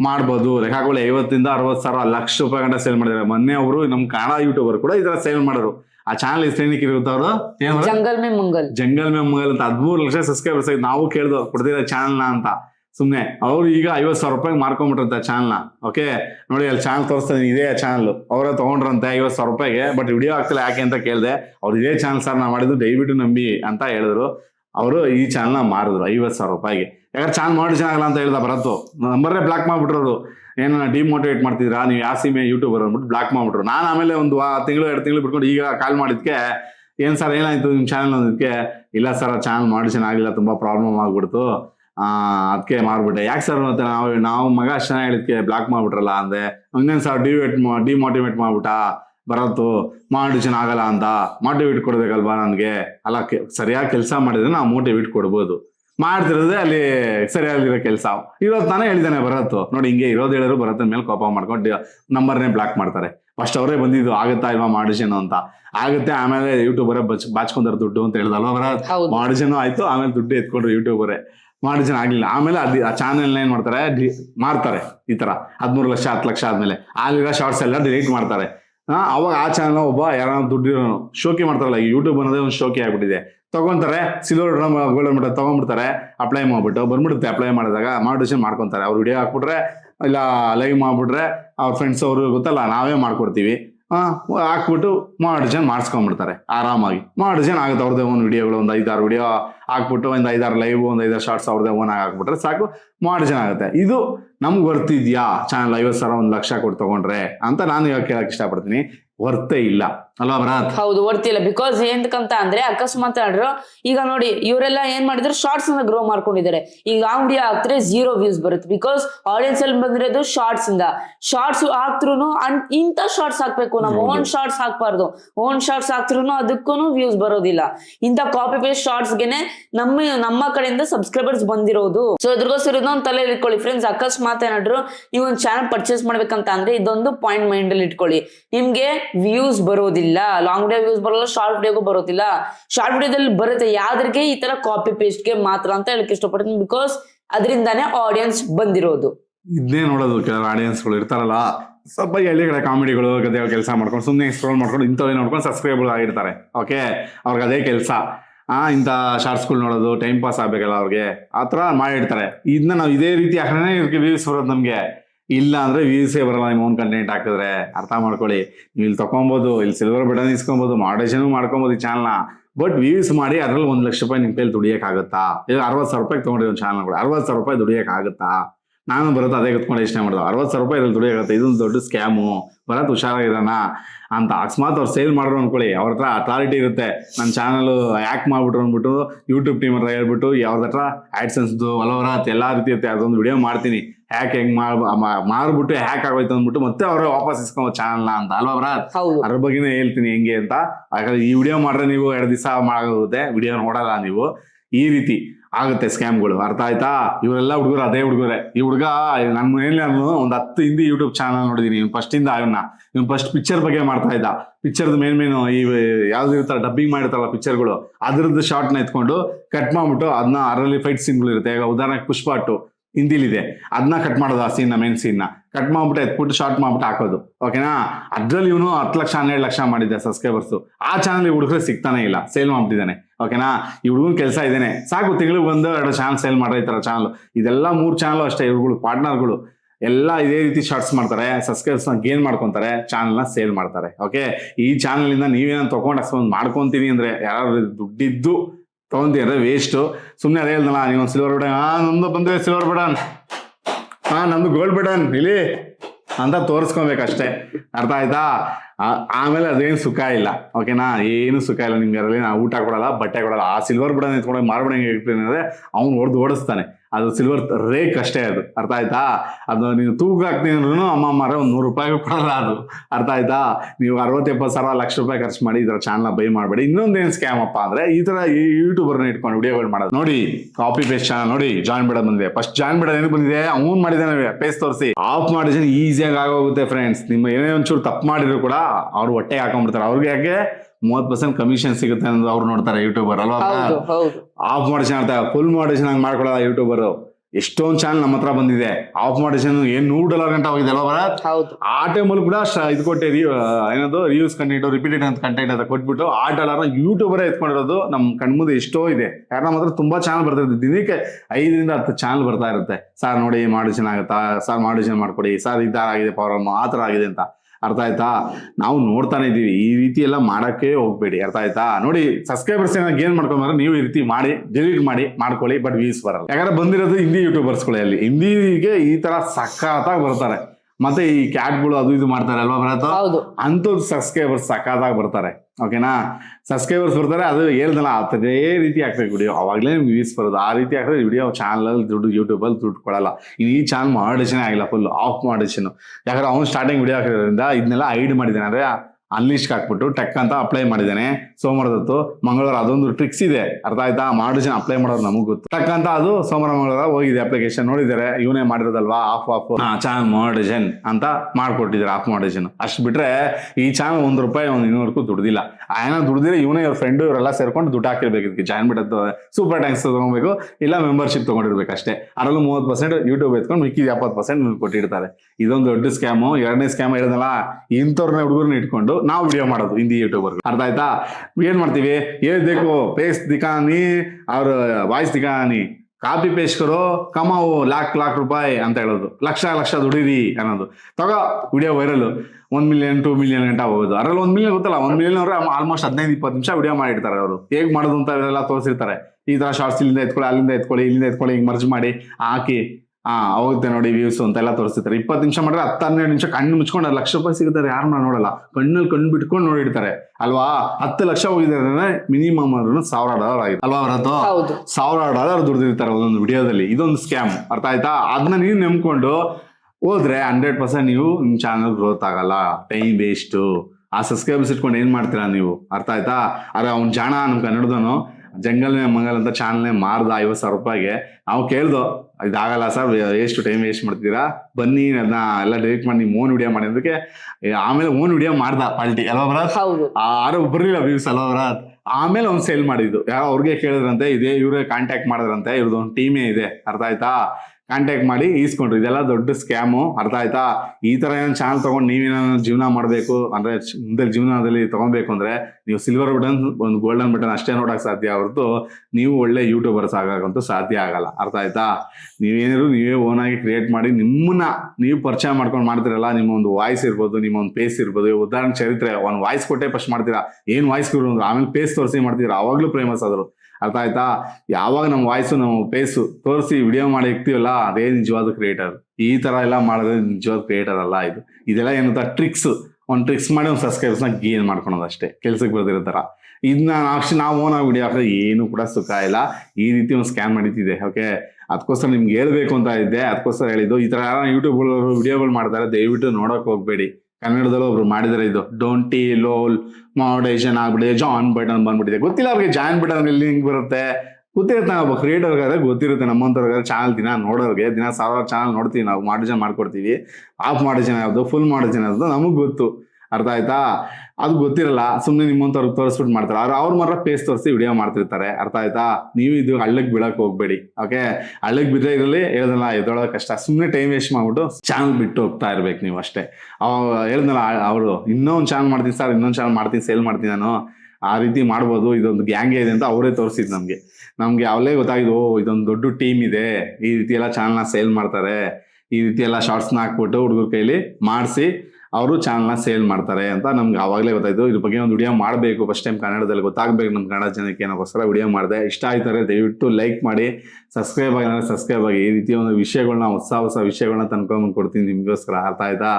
ಮಾಡ್ಬೋದು. ಲೆಕ್ಕಾಕೊಳ್ಳಿ ಐವತ್ತಿಂದ ಅರವತ್ತು ಸಾವಿರ ಲಕ್ಷ ರೂಪಾಯಿ ಗಂಟೆ ಸೇಲ್ ಮಾಡಿದ್ದಾರೆ. ಮೊನ್ನೆ ಅವರು ನಮ್ಮ ಕನ್ನಡ ಯೂಟ್ಯೂಬರ್ ಕೂಡ ಈ ತರ ಸೇಲ್ ಮಾಡೋರು ಆ ಚಾನಲ್ ಎಷ್ಟು ಏನಕ್ಕೆ ಜಂಗಲ್ ಅವರು ಏನು ಜಂಗಲ್ ಮೇ ಮುಂಗಲ್ ಅಂತ. ಹದಿಮೂರು ಲಕ್ಷ ಸಬ್ಸ್ಕ್ರೈಬರ್ಸ್ ನಾವು ಕೇಳ್ದು ಕೊಡ್ತೀರಾ ಚಾನಲ್ನ ಅಂತ. ಸುಮ್ನೆ, ಅವರು ಈಗ ಐವತ್ತು ಸಾವಿರ ರೂಪಾಯಿ ಮಾರ್ಕೊಂಡ್ಬಿಟ್ರಂತೆ ಚಾನಲ್ನ ಓಕೆ ನೋಡಿ, ಅಲ್ಲಿ ಚಾನಲ್ ತೋರಿಸ್ತಾನೆ ಇದೇ ಚಾನಲ್ ಅವರೇ ತಗೊಂಡ್ರಂತೆ ಐವತ್ತು ಸಾವಿರ ರೂಪಾಯಿಗೆ ಬಟ್ ವಿಡಿಯೋ ಆಗ್ತಿಲ್ಲ ಯಾಕೆ ಅಂತ ಕೇಳಿದೆ, ಅವ್ರು ಇದೇ ಚಾನಲ್ ಸರ್ ನಾ ಮಾಡಿದ್ದು ದಯವಿಟ್ಟು ನಂಬಿ ಅಂತ ಹೇಳಿದ್ರು. ಅವರು ಈ ಚಾನಲ್ನ ಮಾರಿದ್ರು, ಐವತ್ತು ಸಾವಿರ ರೂಪಾಯಿಗೆ. ಯಾಕಂದ್ರೆ ಚಾನಲ್ ಮಾಡಿ ಚೆನ್ನಾಗಲ್ಲ ಅಂತ ಹೇಳ್ದ ಬರತ್ತು ನಂಬರೇ ಬ್ಲಾಕ್ ಮಾಡಿಬಿಟ್ರು ಏನು ಡಿಮೋಟಿವೇಟ್ ಮಾಡ್ತಿದ್ರಾ ನೀವು ಯಾವ ಸಿಮೆ ಯೂಟ್ಯೂಬರ್ ಅಂದ್ಬಿಟ್ಟು ಬ್ಲಾಕ್ ಮಾಡಿಬಿಟ್ರು. ನಾನು ಆಮೇಲೆ ಒಂದು ತಿಂಗಳು, ಎರಡು ತಿಂಗಳು ಬಿಟ್ಕೊಂಡು ಈಗ ಕಾಲ್ ಮಾಡಿದ್ಕೆ, ಏನು ಸರ್ ಏನಾಯ್ತು ನಿಮ್ಮ ಚಾನಲ್ ಅನ್ನೋದಕ್ಕೆ? ಇಲ್ಲ ಸರ್ ಚಾನಲ್ ಮಾಡಿ ಚೆನ್ನಾಗಿಲ್ಲ, ತುಂಬ ಪ್ರಾಬ್ಲಮ್ ಆಗ್ಬಿಡ್ತು. ಅದಕ್ಕೆ ಮಾರ್ಬಿಟ್ಟೆ ಯಾಕೆ ಸರ್ ಮತ್ತೆ ನಾವು ನಾವು ಮಗ ಅಷ್ಟು ಚೆನ್ನಾಗಿ ಹೇಳಿದ್ಕೆ ಬ್ಲಾಕ್ ಮಾಡ್ಬಿಟ್ರಲ್ಲ ಅಂದೆ. ಹಂಗೇನು ಸರ್ ಡಿವೇಟ್ ಡಿಮೋಟಿವೇಟ್ ಮಾಡ್ಬಿಟ್ಟ ಬರತ್ತು. ಮಾಡಿಷನ್ ಆಗಲ್ಲ ಅಂತ. ಮೋಟಿವೇಟ್ ಕೊಡ್ಬೇಕಲ್ವಾ ನನಗೆ? ಅಲ್ಲ ಸರಿಯಾಗಿ ಕೆಲಸ ಮಾಡಿದ್ರೆ ನಾವು ಮೋಟಿವೇಟ್ ಕೊಡ್ಬೋದು. ಮಾಡ್ತಿರೋದೇ ಅಲ್ಲಿ ಸರಿಯಾಗಿರೋ ಕೆಲಸ. ಇವತ್ತು ತಾನೇ ಹೇಳಿದ್ದಾನೆ ಬರತ್ತು. ನೋಡಿ ಹಿಂಗೆ ಇರೋದು ಹೇಳಿದ್ರು ಬರತ್ತ ಮೇಲೆ ಕೋಪ ಮಾಡ್ಕೊಂಡು ನಂಬರ್ನೇ ಬ್ಲಾಕ್ ಮಾಡ್ತಾರೆ. ಫಸ್ಟ್ ಅವರೇ ಬಂದಿದ್ದು ಆಗುತ್ತಾ ಇಲ್ವಾ ಮಾಡಿಷನ್ ಅಂತ. ಆಗುತ್ತೆ ಆಮೇಲೆ ಯೂಟ್ಯೂಬರೇ ಬಚ್ ಬಾಚ್ಕೊಂಡಾರ ದುಡ್ಡು ಅಂತ ಹೇಳಿದಲ್ವಾ ಬರ ಮಾಡಿಷನ್ ಆಯ್ತು ಆಮೇಲೆ ದುಡ್ಡು ಎತ್ಕೊಂಡ್ರು ಯೂಟ್ಯೂಬರೇ ಮಾಡಿಷನ್ ಆಗಲಿಲ್ಲ. ಆಮೇಲೆ ಅದು ಆ ಚಾನೆಲ್ ಏನ್ ಮಾಡ್ತಾರೆ? ಮಾರ್ತಾರೆ ಈ ತರ. ಹದಿಮೂರು ಲಕ್ಷ, ಹತ್ತು ಲಕ್ಷ ಆದ್ಮೇಲೆ. ಅಲ್ಲಿರೋ ಶಾರ್ಟ್ಸ್ ಎಲ್ಲ ಡಿಲೀಟ್ ಮಾಡ್ತಾರೆ. ಅವಾಗ ಆ ಚಾನಲ್ ಒಬ್ಬ ಯಾರೋ ದುಡ್ಡಿರೋನು ಶೋಕಿ ಮಾಡ್ತಾರಲ್ಲ ಯೂಟ್ಯೂಬ್ ಅನ್ನೋದೇ ಒಂದು ಶೋಕಿ ಆಗಿಬಿಟ್ಟಿದೆ. ತಗೊಂತಾರೆ ಸಿಲ್ವರ್ ಗೋಲ್ಡ್ ಮಟ್ಟ ತಗೊಂಡ್ಬಿಡ್ತಾರೆ ಅಪ್ಲೈ ಮಾಡ್ಬಿಟ್ಟು ಬಂದ್ಬಿಡುತ್ತೆ. ಅಪ್ಲೈ ಮಾಡಿದಾಗ ಮಾಡಿಷನ್ ಮಾಡ್ಕೊತಾರೆ. ಅವ್ರು ವಿಡಿಯೋ ಹಾಕ್ಬಿಟ್ರೆ, ಇಲ್ಲ ಲೈವ್ ಮಾಡ್ಬಿಟ್ರೆ, ಅವ್ರ ಫ್ರೆಂಡ್ಸ್ ಅವರು ಗೊತ್ತಲ್ಲ, ನಾವೇ ಮಾಡ್ಕೊಡ್ತೀವಿ. ಆ, ಮಾಡಿ ಜನ ಮಾಡಿಸ್ಕೊಂಡ್ಬಿಡ್ತಾರೆ ಆರಾಮಾಗಿ. ಮಾಡಿಷನ್ ಆಗುತ್ತೆ ಅವ್ರದ್ದೇ ಒಂದು ವಿಡಿಯೋಗಳು ಒಂದು ಐದಾರು ವಿಡಿಯೋ ಹಾಕ್ಬಿಟ್ಟು ಒಂದು ಐದಾರು ಲೈವ್ ಒಂದು ಐದಾರು ಶಾರ್ಟ್ಸ್ ಅವ್ರದ್ದೇ ಓನ್ ಆಗಿ ಹಾಕ್ಬಿಟ್ರೆ ಸಾಕು ಮಾಡಿಷನ್ ಆಗುತ್ತೆ. ಇದು ನಮ್ಗೆ ವರ್ತಿದ್ಯಾ? ಚಾನಲ್ ಐವತ್ತು ಸಾವಿರ ಒಂದು ಲಕ್ಷ ಕೊಟ್ಟು ತಗೊಂಡ್ರೆ ಅಂತ ನಾನು ಇವಾಗ ಕೇಳಕ್ಕೆ ಇಷ್ಟಪಡ್ತೀನಿ. ವರ್ತೇ ಇಲ್ಲ. ಅಲ್ವಾ ಭರತ್ ಹೌದು ವರ್ತಿಲ್ಲ ಬಿಕಾಸ್ ಏನಕ್ಕಂತ ಅಂದ್ರೆ ಅಕಸ್ಮಾತ್ ಆಡ್ರು ಈಗ ನೋಡಿ ಇವರೆಲ್ಲ ಏನ್ ಮಾಡಿದ್ರು? ಶಾರ್ಟ್ಸ್ನ ಗ್ರೋ ಮಾಡ್ಕೊಂಡಿದ್ದಾರೆ. ಈಗ ಲಾಂಗ್ ವಿಡಿಯೋ ಹಾಕ್ತಾರೆ ಜೀರೋ ವ್ಯೂಸ್ ಬರುತ್ತೆ. ಬಿಕಾಸ್ ಆಡಿಯನ್ಸ್ ಅಲ್ಲಿ ಬಂದಿರೋದು ಶಾರ್ಟ್ಸ್ ಇಂದ. ಶಾರ್ಟ್ಸ್ ಹಾಕ್ತ್ರು ಇಂತ ಶಾರ್ಟ್ಸ್ ಹಾಕ್ಬೇಕು. ನಾವು ಹೌದು. ಓನ್ ಶಾರ್ಟ್ಸ್ ಹಾಕ್ಬಾರ್ದು. ಓನ್ ಶಾರ್ಟ್ಸ್ ಹಾಕ್ತ್ರು ಅದಕ್ಕೂ ವ್ಯೂಸ್ ಬರೋದಿಲ್ಲ. ಇಂಥ ಕಾಪಿ ಪೇಸ್ಟ್ ಶಾರ್ಟ್ಸ್ ಗೆನೆ ನಮ್ಮ ನಮ್ಮ ಕಡೆಯಿಂದ ಸಬ್ಸ್ಕ್ರೈಬರ್ಸ್ ಬಂದಿರೋದು. ಸೊ ಇದ್ರಿಗೋಸ್ಕರ ಇದೊಂದು ತಲೆ ಇಟ್ಕೊಳ್ಳಿ ಫ್ರೆಂಡ್ಸ್ ಅಕಸ್ಮಾತ್ ಏನಾದ್ರು ನೀವು ಒಂದು ಚಾನಲ್ ಪರ್ಚೇಸ್ ಮಾಡ್ಬೇಕಂತ ಅಂದ್ರೆ ಇದೊಂದು ಪಾಯಿಂಟ್ ಮೈಂಡ್ ಅಲ್ಲಿ ಇಟ್ಕೊಳ್ಳಿ. ನಿಮ್ಗೆ ವ್ಯೂಸ್ ಬರೋದಿಲ್ಲ. ಲಾಂಗ್ ವಿಡಿಯೋ ವ್ಯೂಸ್ ಬರೋಲ್ಲ ಶಾರ್ಟ್ ವಿಡಿಯೋಗೂ ಬರೋದಿಲ್ಲ. ಶಾರ್ಟ್ ವಿಡಿಯೋದಲ್ಲಿ ಬರುತ್ತೆ. ಯಾವ್ದ್ರಿಗೆ ಈ ತರ ಕಾಪಿ ಪೇಸ್ಟ್ಗೆ ಮಾತ್ರ ಅಂತ ಹೇಳಕ್ ಇಷ್ಟಪಡ್ತೀನಿ ಬಿಕಾಸ್ ಅದರಿಂದಾನೇ ಆಡಿಯನ್ಸ್ ಬಂದಿರೋದು. ಇದನ್ನೇ ನೋಡೋದು ಆಡಿಯನ್ಸ್ ಆಡಿಯನ್ಸ್ಗಳು ಇರ್ತಾರಲ್ಲ. ಸ್ವಲ್ಪ ಹಳ್ಳಿ ಕಡೆ ಕಾಮಿಡಿಗಳು ಗದ್ದೆ ಕೆಲಸ ಮಾಡ್ಕೊಂಡು ಸುಮ್ಮನೆ ಎಕ್ಸ್ಪ್ಲೋರ್ ಮಾಡ್ಕೊಂಡು ಇಂಥವೇ ನೋಡ್ಕೊಂಡು ಸಬ್ಸ್ಕ್ರೈಬರ್ ಆಗಿರ್ತಾರೆ. ಓಕೆ ಅವ್ರಿಗೆ ಅದೇ ಕೆಲಸ. ಆ, ಇಂಥ ಶಾರ್ಟ್ಸ್ಗಳು ನೋಡೋದು ಟೈಮ್ ಪಾಸ್ ಆಗ್ಬೇಕಲ್ಲ ಅವ್ರಿಗೆ. ಆ ಥರ ಮಾಡಿರ್ತಾರೆ. ಇದನ್ನ ನಾವು ಇದೇ ರೀತಿ ಇವ್ರಿಗೆ ವ್ಯೂಸ್ ಬರೋದು ನಮಗೆ. ಇಲ್ಲ ಅಂದ್ರೆ ಸಿ ಬರಲ್ಲ, ನಿಮ್ಮ ಓನ್ ಕಂಟೆಂಟ್ ಹಾಕಿದ್ರೆ. ಅರ್ಥ ಮಾಡ್ಕೊಳ್ಳಿ. ನೀವು ಇಲ್ಲಿ ತಗೊಬೋದು ಇಲ್ಲಿ ಸಿಲ್ವರ್ ಬಟನ್ ಇಸ್ಕೊಬೋದು ಮಾಡೇಷನ್ ಮಾಡ್ಕೊಬೋದು ಈ ಚಾನಲ್ನ ಬಟ್ ವ್ಯೂಸ್ ಮಾಡಿ ಅದ್ರಲ್ಲಿ ಒಂದು ಲಕ್ಷ ರೂಪಾಯಿ ನಿಮ್ಮ ಕೈಲಿ ದುಡಿಯೋಕ್ಕಾಗುತ್ತಾ? ಇಲ್ಲ ಅರವತ್ತು ಸಾವಿರ ರೂಪಾಯಿ ತೊಗೊಂಡಿರೋ ಒಂದು ಚಾನಲ್ ಕೂಡ. ಅರವತ್ತು ಸಾವಿರ ರೂಪಾಯಿ ದುಡಿಯೋಕ್ಕಾಗುತ್ತಾ? ನಾನು ಬರುತ್ತೆ ಅದೇ ಕುತ್ಕೊಂಡು ಯೋಚನೆ ಮಾಡೋದು. ಅರವತ್ತು ಸಾವಿರ ರೂಪಾಯಿ ಇದ್ರಲ್ಲಿ ದುಡಿಯಾಗತ್ತೆ ಇದೊಂದು ದೊಡ್ಡ ಸ್ಕ್ಯಾಮು ಬರತ್ ಹುಷಾರಾಗಿರೋಣ ಅಂತ ಅಕಸ್ಮಾತ್ ಅವ್ರು ಸೇಲ್ ಮಾಡಿದ್ರು ಅನ್ಕೊಳ್ಳಿ. ಅವ್ರ ಹತ್ರ ಅಥಾರಿಟಿ ಇರುತ್ತೆ. ನನ್ನ ಚಾನಲ್ ಯಾಕೆ ಮಾಡ್ಬಿಟ್ರು ಅಂದ್ಬಿಟ್ಟು ಯೂಟ್ಯೂಬ್ ಟೀಮ್ ಹತ್ರ ಹೇಳ್ಬಿಟ್ಟು ಅವ್ರ ಹತ್ರ ಆಡ್ಸನ್ಸ್ದು ಅಲವರ ಎಲ್ಲ ರೀತಿ ಇರುತ್ತೆ. ಅದೊಂದು ವಿಡಿಯೋ ಮಾಡ್ತೀನಿ. ಹ್ಯಾಕ್ ಹೆಂಗ್ ಮಾರ್ ಮಾರ್ಬಿಟ್ಟು ಹ್ಯಾಕ್ ಆಗೋಯ್ತು ಅಂದ್ಬಿಟ್ಟು ಮತ್ತೆ ಅವ್ರ ವಾಪಸ್ ಇಸ್ಕೊಂಡ್ ಚಾನಲ್ ಅಂತ. ಅಲ್ವಾ ಬ್ರಾತ್ ಅದ್ರ ಬಗ್ಗೆನೇ ಹೇಳ್ತೀನಿ ಹೆಂಗೆ ಅಂತ. ಯಾಕಂದ್ರೆ ಈ ವಿಡಿಯೋ ಮಾಡ್ರೆ ನೀವು ಎರಡು ದಿವಸ ಮಾಡೋಗುತ್ತೆ ವಿಡಿಯೋ ನೋಡಲ್ಲ ನೀವು. ಈ ರೀತಿ ಆಗುತ್ತೆ ಸ್ಕ್ಯಾಮ್ಗಳು ಅರ್ಥ ಆಯ್ತಾ? ಇವರೆಲ್ಲ ಹುಡುಗರು ಅದೇ ಹುಡುಗರೇ. ಈ ಹುಡುಗ ನನ್ನ ಏನೇ ನಾನು ಒಂದು ಹತ್ತು ಹಿಂದಿ ಯೂಟ್ಯೂಬ್ ಚಾನಲ್ ನೋಡಿದೀನಿ. ಇವ್ನು ಫಸ್ಟ್ ಇಂದ ಇವನ್ನ ಇವ್ನು ಫಸ್ಟ್ ಪಿಕ್ಚರ್ ಬಗ್ಗೆ ಮಾಡ್ತಾ ಇದ್ದ. ಪಿಕ್ಚರ್ದು ಮೇನ್ ಮೇನು ಈ ಯಾವ್ದು ಇರ್ತಾರೆ ಡಬ್ಬಿಂಗ್ ಮಾಡಿರ್ತಾರಲ್ಲ ಪಿಕ್ಚರ್ಗಳು ಅದ್ರದ್ದು ಶಾರ್ಟ್ನ ಎತ್ಕೊಂಡು ಕಟ್ ಮಾಡ್ಬಿಟ್ಟು ಅದನ್ನ ಅದರಲ್ಲಿ ಫೈಟ್ ಸೀನ್ಗಳು ಇರುತ್ತೆ ಈಗ ಉದಾಹರಣೆಗೆ ಪುಷ್ಪ ಟು. ಹಿಂದಿಲಿದೆ. ಅದನ್ನ ಕಟ್ ಮಾಡೋದು ಆ ಸೀನ್ ಮೇನ್ ಸೀನ್ ಕಟ್ ಮಾಡ್ಬಿಟ್ಟು ಎತ್ಬಿಟ್ಟು ಶಾರ್ಟ್ ಮಾಡ್ಬಿಟ್ಟು ಹಾಕೋದು. ಓಕೆನಾ ಅದ್ರಲ್ಲಿ ಇವನು ಹತ್ತು ಲಕ್ಷ, ಹನ್ನೆರಡು ಲಕ್ಷ ಮಾಡಿದ್ದೆ ಸಬ್ಸ್ಕ್ರೈಬರ್ಸ್ ಆ ಚಾನಲ್ ಹುಡುಗರು ಸಿಗ್ತಾನೆ ಇಲ್ಲ. ಸೇಲ್ ಮಾಡ್ಬಿಟ್ಟಿದ್ದಾನೆ. ಓಕೆನಾ ಈ ಹುಡುಗನ ಕೆಲಸ ಇದೇನೆ. ಸಾಕು, ತಿಂಗಳಿಗೆ ಒಂದು, ಎರಡು ಚಾನಲ್ ಸೇಲ್ ಮಾಡ್ರೆ ಈ ಥರ ಚಾನಲ್ ಇದೆಲ್ಲ ಮೂರು ಚಾನಲ್ ಅಷ್ಟೇ ಇವ್ರುಗಳು ಪಾರ್ಟ್ನರ್ಗಳು ಎಲ್ಲ ಇದೇ ರೀತಿ ಶಾರ್ಟ್ಸ್ ಮಾಡ್ತಾರೆ ಸಬ್ಸ್ಕ್ರೈಬರ್ಸ್ನ ಗೇನ್ ಮಾಡ್ಕೊಂತಾರೆ ಚಾನಲ್ನ ಸೇಲ್ ಮಾಡ್ತಾರೆ. ಓಕೆ ಈ ಚಾನಲಿಂದ ನೀವೇನೋ ತಗೊಂಡು ಅಷ್ಟೊಂದು ಮಾಡ್ಕೊಂತೀನಿ ಅಂದ್ರೆ ಯಾರು ದುಡ್ಡಿದ್ದು ತಗೊಂತೀನಿ ವೇಸ್ಟು ಸುಮ್ಮನೆ ಅದೇ ಹೇಳ್ದಲ್ಲ ಒಂದು ಸಿಲ್ವರ್ ಬಟನ್ ಹಾ ನಮ್ದು ಬಂದರೆ ಸಿಲ್ವರ್ ಬಟನ್ ಹಾಂ ನಮ್ದು ಗೋಲ್ಡ್ ಬಟನ್ ಇಲ್ಲಿ. ಅಂತ ತೋರಿಸ್ಕೊಬೇಕಷ್ಟೇ. ಅರ್ಥ ಆಯ್ತಾ? ಆಮೇಲೆ ಅದೇನು ಸುಖ ಇಲ್ಲ. ಓಕೆನಾ ಏನು ಸುಖ ಇಲ್ಲ ನಿಮ್ಗೆ ಅದರಲ್ಲಿ. ನಾವು ಊಟ ಕೊಡಲ್ಲ, ಬಟ್ಟೆ ಕೊಡಲ್ಲ. ಆ ಸಿಲ್ವರ್ ಬಟನ್ ಎತ್ಕೊಂಡು ಮಾರ್ಬಿಡಂಗೆ ಇರ್ತೀನಿ ಅಂದ್ರೆ ಅವ್ನು ಹೊಡೆದು ಓಡಿಸ್ತಾನೆ. ಅದು ಸಿಲ್ವರ್ ರೇಕ್ ಅಷ್ಟೇ ಅದು. ಅರ್ಥ ಆಯ್ತಾ? ಅದು ನೀವು ತೂಕ ಹಾಕ್ತೀನಿ ಅಂದ್ರೂ ಅಮ್ಮ ಮಾರ ಒಂದು ನೂರು ರೂಪಾಯಿ ಕೊಡಲ್ಲ ಅದು. ಅರ್ಥ ಆಯ್ತಾ? ನೀವು ಅರವತ್ತೆಪ್ಪತ್ತು ಸಾವಿರ ಲಕ್ಷ ರೂಪಾಯಿ ಖರ್ಚು ಮಾಡಿ ಇದರ ಚಾನಲ್ ಬೈ ಮಾಡಬೇಡಿ. ಇನ್ನೊಂದೇನು ಸ್ಕ್ಯಾಮ್ ಅಪ್ಪ ಅಂದ್ರೆ ಈ ತರ ಯೂಟ್ಯೂಬರ್ನ ಇಟ್ಕೊಂಡು ವಿಡಿಯೋಗಳು ಮಾಡೋದು. ನೋಡಿ ಕಾಪಿ ಪೇಸ್ಟ್ ಚಾನಲ್ ನೋಡಿ ಜಾಯಿನ್ ಬಿಡೋದು ಬಂದಿದೆ. ಫಸ್ಟ್ ಜಾಯಿನ್ ಬಿಡೋದು ಏನು ಬಂದಿದೆ? ಅವ್ನು ಮಾಡಿದ್ದಾನೆ ಪೇಸ್ ತೋರಿಸಿ. ಆಫ್ ಮಾಡಿದ್ರೆ ಈಸಿಯಾಗಿ ಆಗೋಗುತ್ತೆ ಫ್ರೆಂಡ್ಸ್ ನಿಮ್ಮ ಏನೇ ಒಂಚೂರು ತಪ್ಪು ಮಾಡಿದ್ರು ಕೂಡ ಅವ್ರು ಹೊಟ್ಟೆಗೆ ಹಾಕೊಂಡ್ಬಿಡ್ತಾರೆ. ಅವ್ರಿಗೆ ಯಾಕೆ? ಮೂವತ್ತು ಪರ್ಸೆಂಟ್ ಕಮಿಷನ್ ಸಿಗುತ್ತೆ ಅನ್ನೋದು ಅವ್ರು ನೋಡ್ತಾರೆ ಯೂಟ್ಯೂಬರ್ ಅಲ್ವಾ? ಆಫ್ ಮಾಡೇಶನ್ ಅಂತ ಫುಲ್ ಮಾಡೇಶನ್ ಹಂಗೆ ಮಾಡ್ಕೊಳ್ಳಲ್ಲ ಯೂಟ್ಯೂಬರ್ ಎಷ್ಟೊಂದ್ ಚಾನಲ್ ನಮ್ಮ ಹತ್ರ ಬಂದಿದೆ. ಆಫ್ ಮಾಡೇಶನ್ ಏನ್ ನೂರು ಡಾಲರ್ ಗಂಟ ಹೋಗಿದೆ ಅಲ್ವಾ ಭರತ್? ಆ ಟೈಮಲ್ಲಿ ಕೂಡ ಇದು ಕೊಟ್ಟೆ ಏನದು ರಿವ್ಯೂಸ್ ಕಂಟೆಂಟ್ ರಿಪೀಟೆಡ್ ಅಂತ ಕಂಟೆಂಟ್ ಅಂತ ಕೊಟ್ಬಿಟ್ಟು ಆ ಡಾಲರ್ನ ಯೂಟ್ಯೂಬರೇ ಎತ್ಕೊಂಡಿರೋದು ನಮ್ಮ ಕಣ್ಮುಂದೆ ಎಷ್ಟೋ ಇದೆ. ಯಾಕಂದ್ರೆ ನಮ್ಮ ಹತ್ರ ತುಂಬಾ ಚಾನಲ್ ಬರ್ತಾ ಇರುತ್ತೆ. ದಿನಕ್ಕೆ ಐದರಿಂದ ಹತ್ತು ಚಾನಲ್ ಬರ್ತಾ ಇರುತ್ತೆ. ಸರ್ ನೋಡಿ ಮಾಡೇಶನ್ ಆಗುತ್ತಾ? ಸರ್ ಮಾಡೇಶನ್ ಮಾಡ್ಕೊಡಿ. ಸರ್ ಇದಾಗಿದೆ ಪ್ರಾಬ್ಲಮ್ ಆ ಥರ ಆಗಿದೆ ಅಂತ. ಅರ್ಥ ಆಯ್ತಾ? ನಾವು ನೋಡ್ತಾನೆ ಇದೀವಿ ಈ ರೀತಿ ಎಲ್ಲ ಮಾಡೋಕ್ಕೆ ಹೋಗ್ಬೇಡಿ. ಅರ್ಥ ಆಯ್ತಾ? ನೋಡಿ ಸಬ್ಸ್ಕ್ರೈಬರ್ಸ್ ಏನಾದ್ರು ಗೇನ್ ಮಾಡ್ಕೊಂಡ್ರೆ ನೀವು ಈ ರೀತಿ ಮಾಡಿ ಡಿಲೀಟ್ ಮಾಡಿ ಮಾಡ್ಕೊಳ್ಳಿ ಬಟ್ ವೀಸ್ ಬರಲ್ಲ. ಯಾಕಂದ್ರೆ ಬಂದಿರೋದು ಹಿಂದಿ ಯೂಟ್ಯೂಬರ್ಸ್ಗಳೇ ಅಲ್ಲಿ. ಹಿಂದಿಗೆ ಈ ತರ ಸಖತ್ತಾಗಿ ಬರ್ತಾರೆ. ಮತ್ತೆ ಈ ಕ್ಯಾಟ್ಗಳು ಅದು ಇದು ಮಾಡ್ತಾರೆ ಅಲ್ವಾ ಬರತ್ತ ಅಂಥದ್ದು ಸಬ್ಸ್ಕ್ರೈಬರ್ಸ್ ಸಖತ್ತಾಗಿ ಬರ್ತಾರೆ. ಓಕೆನಾ ಸಬ್ಸ್ಕ್ರೈಬರ್ಸ್ ಬರ್ತಾರೆ, ಅದು ಹೇಳ್ದಲ್ಲ, ಅದೇ ರೀತಿ ಹಾಕ್ಬೇಕು ವಿಡಿಯೋ ಅವಾಗಲೇ ನಿಮ್ಗೆ ವ್ಯೂಸ್ ಬರೋದು. ಆ ರೀತಿ ಹಾಕಿದ್ರೆ ವಿಡಿಯೋ ಚಾನಲಲ್ಲಿ ದುಡ್ಡು ಯೂಟ್ಯೂಬಲ್ಲಿ ದುಡ್ಡು ಕೊಡಲ್ಲ. ಇನ್ನು ಈ ಚಾನಲ್ ಮಾಡಿಷನ್ ಆಗಿಲ್ಲ ಫುಲ್ ಆಫ್ ಮಾಡಿಷನ್ ಯಾಕಂದ್ರೆ ಅವ್ನು ಸ್ಟಾರ್ಟಿಂಗ್ ವಿಡಿಯೋ ಹಾಕಿರೋದ್ರಿಂದ, ಇದನ್ನೆಲ್ಲ ಐಡ್ ಮಾಡಿದ್ದಾನೆ. ಅಂದ್ರೆ ಅನ್ಲಿಸ್ಟ್ ಹಾಕ್ಬಿಟ್ಟು ಟೆಕ್ ಅಂತ ಅಪ್ಲೈ ಮಾಡಿದ್ದಾನೆ. ಸೋಮವಾರದತ್ತು ಮಂಗಳವಾರ ಅದೊಂದು ಟ್ರಿಕ್ಸ್ ಇದೆ. ಅರ್ಥ ಆಯ್ತಾ? ಮಾಡಿಷನ್ ಅಪ್ಲೈ ಮಾಡೋದು ನಮಗೆ ಗೊತ್ತು. ಟಕ್ ಅಂತ ಅದು ಸೋಮವಾರ, ಮಂಗಳವಾರ ಹೋಗಿದೆ ಅಪ್ಲಿಕೇಶನ್ ನೋಡಿದ್ದಾರೆ. ಇವನೇ ಮಾಡಿರೋದಲ್ವಾ? ಆಫ್ ಆಫ್ ಚಾನಲ್ ಮಾಡಿಜನ್ ಅಂತ ಮಾಡ್ಕೊಟ್ಟಿದ್ದಾರೆ ಆಫ್ ಮಾಡಿಜನ್ ಅಷ್ಟು ಬಿಟ್ರೆ ಈ ಚಾನಲ್ ಒಂದು ರೂಪಾಯಿ, ಒಂದು ಇನ್ನೂರಕ್ಕೂ ದುಡ್ದಿಲ್ಲ. ಏನೋ ದುಡ್ದಿದ್ರೆ ಇವನೇ ಇವ್ರ ಫ್ರೆಂಡ್ ಇವರೆಲ್ಲ ಸೇರ್ಕೊಂಡು ದುಡ್ಡು ಹಾಕಿರ್ಬೇಕು ಇದಕ್ಕೆ. ಜಾಯಿನ್ ಬಿಟ್ಟು ಸೂಪರ್ ಟ್ಯಾಂಕ್ಸ್ ತಗೊಬೇಕು ಇಲ್ಲ ಮೆಂಬರ್ಶಿಪ್ ತಗೊಂಡಿರ್ಬೇಕು ಅಷ್ಟೇ. ಅದರಲ್ಲೂ ಮೂವತ್ತು ಪರ್ಸೆಂಟ್ ಯೂಟ್ಯೂಬ್ ಎತ್ಕೊಂಡು ಮಿಕ್ಕಿದ ಎಪ್ಪತ್ತು ಪರ್ಸೆಂಟ್ ಕೊಟ್ಟಿರ್ತಾರೆ. ಇದೊಂದು ದೊಡ್ಡ ಸ್ಕ್ಯಾಮು ಎರಡನೇ ಸ್ಕ್ಯಾಮ್ ಹೇಳಿದಲ್ಲ ಇಂಥವ್ರನ್ನ ಹುಡುಗರನ್ನ ಇಟ್ಕೊಂಡು ನಾವು ವಿಡಿಯೋ ಮಾಡೋದು, ಹಿಂದಿ ಯೂಟ್ಯೂಬರ್ ಅರ್ಥ ಆಯ್ತಾ? ಏನ್ ಮಾಡ್ತೀವಿ? ಏನ್ ಬೇಕು ಪೇಸ್ ದಿಖಾನಿ, ಅವ್ರ ವಾಯ್ಸ್ ದಿಖಾನಿ. ಕಾಪಿ ಪೇಸ್ಟ್ ಕರೋ ಕಮಾವು ಲಾಕ್ ಲಾಕ್ ರೂಪಾಯಿ ಅಂತ ಹೇಳೋದು. ಲಕ್ಷ ಲಕ್ಷ ದುಡೀರಿ ಅನ್ನೋದು. ತಗೋ ವಿಡಿಯೋ ವೈರಲ್ ಒಂದ್ ಮಿಲಿಯನ್ ಟೂ ಮಿಲಿಯನ್ ಗಂಟ ಹೋಗೋದು. ಅದರಲ್ಲಿ ಒಂದ್ ಮಿಲಿಯನ್ ಗೊತ್ತಲ್ಲ, ಒಂದ್ ಮಿಲಿಯನ್ ಅವ್ರೆ ಆಲ್ಮೋಸ್ಟ್ ಹದಿನೈದು, ಇಪ್ಪತ್ತು ನಿಮಿಷ ವಿಡಿಯೋ ಮಾಡಿರ್ತಾರೆ ಅವರು. ಹೇಗ್ ಮಾಡೋದು ಅಂತ ಎಲ್ಲ ತೋರಿಸಿರ್ತಾರೆ. ಈ ತರ ಶಾರ್ಟ್ಸ್ ಇಲ್ಲಿಂದ ಎತ್ಕೊಳ್ಳಿ ಅಲ್ಲಿಂದ ಎತ್ಕೊಳ್ಳಿ ಇಲ್ಲಿಂದ ಎತ್ಕೊಳ್ಳಿ ಹಿಂಗ್ ಮರ್ಜ್ ಮಾಡಿ, ಹಾಕಿ. ಹಾ ಹೋಗುತ್ತೆ ನೋಡಿ ವ್ಯೂಸ್ ಅಂತೆಲ್ಲ ತೋರಿಸ್ತಾರೆ ಇಪ್ಪತ್ತು ನಿಮಿಷ ಮಾಡಿದ್ರೆ ಹತ್ತು ಹನ್ನೆರಡು ನಿಮಿಷ ಕಣ್ಣು ಮುಚ್ಕೊಂಡು ಲಕ್ಷ ರೂಪಾಯಿ ಸಿಗುತ್ತಾರೆ ಯಾರು ನೋಡಲ್ಲ. ಕಣ್ಣಲ್ಲಿ ಕಣ್ಣು ಬಿಟ್ಕೊಂಡು ನೋಡಿರ್ತಾರೆ. ಅಲ್ವಾ? ಹತ್ತು ಲಕ್ಷ ಹೋಗಿದ್ದಾರೆ ಮಿನಿಮಮ್ ಆದ್ರೂ ಸಾವಿರ ಡಾಲರ್ ಆಗಿದೆ. ಅಲ್ವಾ ಅವರದ್ದು ಸಾವಿರ ಡಾಲರ್ ದುಡ್ದಿರ್ತಾರೆ ಒಂದೊಂದು ವಿಡಿಯೋದಲ್ಲಿ. ಇದೊಂದು ಸ್ಕ್ಯಾಮ್ ಅರ್ಥ ಆಯ್ತಾ? ಅದನ್ನ ನೀವು ನೆಮ್ಕೊಂಡು ಹೋದ್ರೆ ಹಂಡ್ರೆಡ್ ಪರ್ಸೆಂಟ್ ನೀವು ನಿಮ್ಮ ಚಾನಲ್ ಗ್ರೋತ್ ಆಗಲ್ಲ. ಟೈಮ್ ವೇಸ್ಟು ಆ ಸಬ್ಸ್ಕ್ರೈಬರ್ಸ್ ಇಟ್ಕೊಂಡು ಏನ್ ಮಾಡ್ತೀರಾ ನೀವು? ಅರ್ಥ ಆಯ್ತಾ? ಅರೆ ಅವ್ನ್ ಜಾಣ ನಮ್ ಕನ್ನಡದನು ಜಂಗಲ್ನೇ ಮಂಗಲ್ ಅಂತ ಚಾನಲ್ನೇ ಮಾರ್ದ ಐವತ್ತು ಸಾವಿರ ರೂಪಾಯಿಗೆ. ನಾವು ಕೇಳ್ದೋ ಇದಾಗಲ್ಲ ಸರ್ ಎಷ್ಟು ಟೈಮ್ ವೇಸ್ಟ್ ಮಾಡ್ತೀರಾ ಬನ್ನಿ ಅದನ್ನ ಎಲ್ಲ ಡೈರೆಕ್ಟ್ ಮಾಡಿ ನೀವು ಓನ್ ವಿಡಿಯೋ ಮಾಡಿ ಅದಕ್ಕೆ ಆಮೇಲೆ ಓನ್ ವಿಡಿಯೋ ಮಾಡ್ದ ಪಾಲ್ಟಿ ಅಲ್ವಾ ಬರತ್ ಆರು ಬರ್ಲಿಲ್ಲ ವ್ಯೂಸ್ ಅಲ್ವಾ ಬರತ್ ಆಮೇಲೆ ಅವ್ನು ಸೇಲ್ ಮಾಡಿದ್ದು. ಯಾವ ಅವ್ರಿಗೆ ಕೇಳಿದ್ರಂತೆ ಇದೇ ಇವರೇ ಕಾಂಟ್ಯಾಕ್ಟ್ ಮಾಡಿದ್ರಂತೆ ಇವ್ರದ್ದು ಒಂದು ಟೀಮೇ ಇದೆ ಅರ್ಥ ಆಯ್ತಾ? ಕಾಂಟ್ಯಾಕ್ಟ್ ಮಾಡಿ ಈಸ್ಕೊಂಡ್ರು. ಇದೆಲ್ಲ ದೊಡ್ಡ ಸ್ಕ್ಯಾಮು ಅರ್ಥ ಆಯ್ತಾ? ಈ ಥರ ಏನೋ ಚಾನಲ್ ತೊಗೊಂಡು ನೀವೇನೋ ಜೀವನ ಮಾಡಬೇಕು? ಅಂದರೆ ಮುಂದೆ ಜೀವನದಲ್ಲಿ ತಗೊಬೇಕು ಅಂದರೆ ನೀವು ಸಿಲ್ವರ್ ಬಟನ್ ಒಂದು ಗೋಲ್ಡನ್ ಬಟನ್ ಅಷ್ಟೇ ನೋಡೋಕೆ ಸಾಧ್ಯ. ಹೊರತು ನೀವು ಒಳ್ಳೆ ಯೂಟ್ಯೂಬರ್ಸ್ ಆಗೋಕ್ಕಂತೂ ಸಾಧ್ಯ ಆಗಲ್ಲ. ಅರ್ಥ ಆಯ್ತಾ? ನೀವೇನಾದ್ರು ನೀವೇ ಓನ್ ಆಗಿ ಕ್ರಿಯೇಟ್ ಮಾಡಿ ನಿಮ್ಮನ್ನ ನೀವು ಪರಿಚಯ ಮಾಡ್ಕೊಂಡು ಮಾಡ್ತಿರಲ್ಲ. ನಿಮ್ಮ ಒಂದು ವಾಯ್ಸ್ ಇರ್ಬೋದು, ನಿಮ್ಮ ಒಂದು ಪೇಸ್ ಇರ್ಬೋದು. ಉದಾಹರಣೆ ಚರಿತ್ರೆ, ಒಂದು ವಾಯ್ಸ್ ಕೊಟ್ಟೆ ಫಸ್ಟ್ ಮಾಡ್ತೀರಾ. ಏನು ವಾಯ್ಸ್ ಕೊಡೋದು ಆಮೇಲೆ ಪೇಸ್ ತೋರಿಸಿ ಮಾಡ್ತೀರಾ. ಅವಾಗಲೂ ಫೇಮಸ್ ಆದ್ರು. ಅರ್ಥ ಆಯ್ತಾ? ಯಾವಾಗ ನಮ್ಮ ವಾಯ್ಸು ನಮ್ಮ ಪೇಸು ತೋರಿಸಿ ವಿಡಿಯೋ ಮಾಡಿ ಇಕ್ತೀವಲ್ಲ, ಅದೇ ನಿಜವಾದ ಕ್ರಿಯೇಟರ್ ಈ ತರ ಎಲ್ಲ ಮಾಡೋದೇ ನಿಜವಾದ ಕ್ರಿಯೇಟರ್ ಅಲ್ಲ ಇದು. ಇದೆಲ್ಲ ಏನಂತ ಟ್ರಿಕ್ಸ್ ಒಂದು ಟ್ರಿಕ್ಸ್ ಮಾಡಿ ಒಂದು ಸಬ್ಸ್ಕ್ರೈಬರ್ಸ್ನ ಗೇನ್ ಮಾಡ್ಕೊಳೋದು ಅಷ್ಟೇ. ಕೆಲ್ಸಕ್ಕೆ ಬರ್ದಿರೋ ತರ. ಇದನ್ನ ನಾವು ನಾವು ಓನ್ ಆಗಿ ವಿಡಿಯೋ ಹಾಕಿದ್ರೆ ಏನು ಕೂಡ ಸುಖ ಇಲ್ಲ. ಈ ರೀತಿ ಒಂದು ಸ್ಕ್ಯಾನ್ ನಡೀತಿದೆ ಓಕೆ ಅದಕ್ಕೋಸ್ಕರ ನಿಮ್ಗೆ ಹೇಳ್ಬೇಕು ಅಂತ ಇದ್ದೆ. ಅದಕ್ಕೋಸ್ಕರ ಹೇಳಿದ್ದು. ಈ ತರ ಯೂಟ್ಯೂಬ್ ವಿಡಿಯೋಗಳು ಮಾಡ್ತಾರೆ. ದಯವಿಟ್ಟು ನೋಡೋಕೆ ಹೋಗ್ಬೇಡಿ. ಕನ್ನಡದಲ್ಲೂ ಒಬ್ರು ಮಾಡಿದ್ರೆ ಇದು. ಡೋಂಟಿ ಲೋಲ್ ಮಾಡೇಷನ್ ಆಗ್ಬಿಟ್ಟಿದೆ ಜಾನ್ ಬಟನ್ ಬಂದ್ಬಿಟ್ಟಿದೆ. ಗೊತ್ತಿಲ್ಲ ಅವ್ರಿಗೆ ಜಾಯಿನ್ ಬಟನ್ ಎಲ್ಲಿ ಹಿಂಗ್ ಬರುತ್ತೆ? ಗೊತ್ತಿರುತ್ತೆ ಒಬ್ಬ ಕ್ರಿಯೇಟರ್ಗಾದ್ರೆ ಗೊತ್ತಿರುತ್ತೆ ನಮ್ಮಂತವ್ರಿಗೆ ಚಾನಲ್ ದಿನ ನೋಡೋರಿಗೆ, ದಿನ ಸಾವಿರ ಚಾನಲ್ ನೋಡ್ತೀವಿ ನಾವು ಮಾಡಿಜನ್ ಮಾಡ್ಕೊಡ್ತೀವಿ. ಆಫ್ ಮಾಡಿಜನ್ ಯಾವ್ದು ಫುಲ್ ಮಾಡಿಜನ್ ಯಾವ್ದು ನಮಗೆ ಗೊತ್ತು. ಅರ್ಥ ಆಯ್ತಾ? ಅದು ಗೊತ್ತಿರಲ್ಲ ಸುಮ್ಮನೆ ನಿಮ್ಮಂತವ್ರು ತೋರಿಸ್ಬಿಟ್ಟು ಮಾಡ್ತಾರೆ. ಅವ್ರು, ಅವ್ರ ಮರ ಫೇಸ್ ತೋರಿಸಿ ವಿಡಿಯೋ ಮಾಡ್ತಿರ್ತಾರೆ. ಅರ್ಥ ಆಯ್ತಾ? ನೀವು ಇದು ಹಳ್ಳಕ್ಕೆ ಬೀಳಕ್ ಹೋಗ್ಬೇಡಿ ಓಕೆ ಹಳ್ಳಕ್ಕೆ ಬಿದ್ದರೆ ಇರಲಿ ಹೇಳ್ದಲ್ಲ ಎದೊಳಗೆ ಕಷ್ಟ. ಸುಮ್ಮನೆ ಟೈಮ್ ವೇಸ್ಟ್ ಮಾಡ್ಬಿಟ್ಟು ಚಾನಲ್ ಬಿಟ್ಟು ಹೋಗ್ತಾ ಇರ್ಬೇಕು ನೀವು ಅಷ್ಟೇ. ಅವ ಹೇಳ್ದಲ್ಲ, ಅವರು, ಇನ್ನೊಂದು ಚಾನಲ್ ಮಾಡ್ತೀನಿ ಸರ್ ಇನ್ನೊಂದು ಚಾನಲ್ ಮಾಡ್ತೀನಿ ಸೇಲ್ ಮಾಡ್ತೀನಿ ನಾನು. ಆ ರೀತಿ ಮಾಡ್ಬೋದು, ಇದೊಂದು ಗ್ಯಾಂಗ್ ಇದೆ ಅಂತ ಅವರೇ ತೋರಿಸಿದ್ ನಮಗೆ. ನಮಗೆ ಅವಲೇ ಗೊತ್ತಾಗಿದ್ದು, ಓ, ಇದೊಂದು ದೊಡ್ಡ ಟೀಮ್ ಇದೆ. ಈ ರೀತಿ ಎಲ್ಲ ಚಾನಲ್ನ ಸೇಲ್ ಮಾಡ್ತಾರೆ. ಈ ರೀತಿ ಎಲ್ಲ ಶಾರ್ಟ್ಸ್ನ ಹಾಕ್ಬಿಟ್ಟು ಹುಡುಗರ ಕೈಲಿ ಮಾಡಿಸಿ ಅವರು ಚಾನಲ್ನ ಸೇಲ್ ಮಾಡ್ತಾರೆ ಅಂತ ನಮ್ಗೆ ಆವಾಗಲೇ ಗೊತ್ತಾಯ್ತು. ಇದ್ರ ಬಗ್ಗೆ ಒಂದು ವಿಡಿಯೋ ಮಾಡಬೇಕು. ಫಸ್ಟ್ ಟೈಮ್ ಕನ್ನಡದಲ್ಲಿ ಗೊತ್ತಾಗಬೇಕು ನಮ್ಮ ಕನ್ನಡ ಜನಕ್ಕೆ ಏನಕ್ಕೋಸ್ಕರ ವಿಡಿಯೋ ಮಾಡಿದೆ. ಇಷ್ಟ ಆಯ್ತಾರೆ ದಯವಿಟ್ಟು ಲೈಕ್ ಮಾಡಿ ಸಬ್ಸ್ಕ್ರೈಬ್ ಆಗಿ ಸಬ್ಸ್ಕ್ರೈಬ್ ಆಗಿ. ಈ ರೀತಿಯ ಒಂದು ವಿಷಯಗಳನ್ನ ಹೊಸ ಹೊಸ ವಿಷಯಗಳನ್ನ ತಂದ್ಕೊಂಡು ಕೊಡ್ತೀನಿ ನಿಮಗೋಸ್ಕರ. ಅರ್ಥ ಆಯ್ತಾ?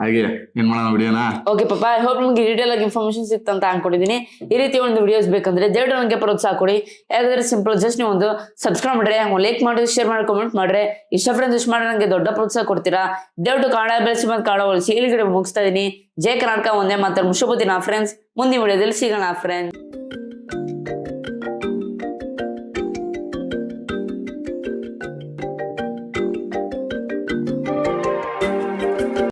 ಹಾಗೆ, ಏನ್ ಮಾಡೋಣ ವಿಡಿಯೋನ? ಓಕೆ ಪಾಪ ಐ ಹೋಪ್ ನಿಮ್ಗೆ ಡೀಟೇಲ್ ಆಗಿ ಇನ್ಫಾರ್ಮೇಶನ್ ಸಿಕ್ತಂತ ಅಂತ ಅನ್ಕೊಂಡಿದ್ದೀನಿ ಈ ರೀತಿ ಒಂದು ವಿಡಿಯೋಸ್ ಬೇಕಂದ್ರೆ ದಯವಿಟ್ಟು ನನಗೆ ಪ್ರೋತ್ಸಾಹ ಕೊಡಿ. ಯಾಕಂದ್ರೆ ಸಿಂಪಲ್ ಜಸ್ಟ್ ನೀವು ಒಂದು ಸಬ್ಸ್ಕ್ರೈಬ್ ಮಾಡ್ರೆ ಲೈಕ್ ಮಾಡಿ ಶೇರ್ ಮಾಡಿ ಕಮೆಂಟ್ ಮಾಡ್ರೆ ಇಷ್ಟ ಫ್ರೆಂಡ್ ಇಷ್ಟ ಮಾಡಿ ನನಗೆ ದೊಡ್ಡ ಪ್ರೋತ್ಸಾಹ ಕೊಡ್ತೀರಾ? ದಯವಿಟ್ಟು ಕನ್ನಡ ಬೆಳೆಸಿ ಮತ್ತು ಕನ್ನಡ ಉಳಿಸಿ ಇಲ್ಲಿ ಮುಗಿಸ್ತಾ ಇದೀನಿ. ಜಯ ಕರ್ನಾಟಕ, ಒಂದೇ ಮಾತ್ರ ಮುಷಪತಿ ನಾ ಫ್ರೆಂಡ್ಸ್ ಮುಂದಿನ ವಿಡಿಯೋದಲ್ಲಿ ಸಿಗೋಣ ಫ್ರೆಂಡ್ಸ್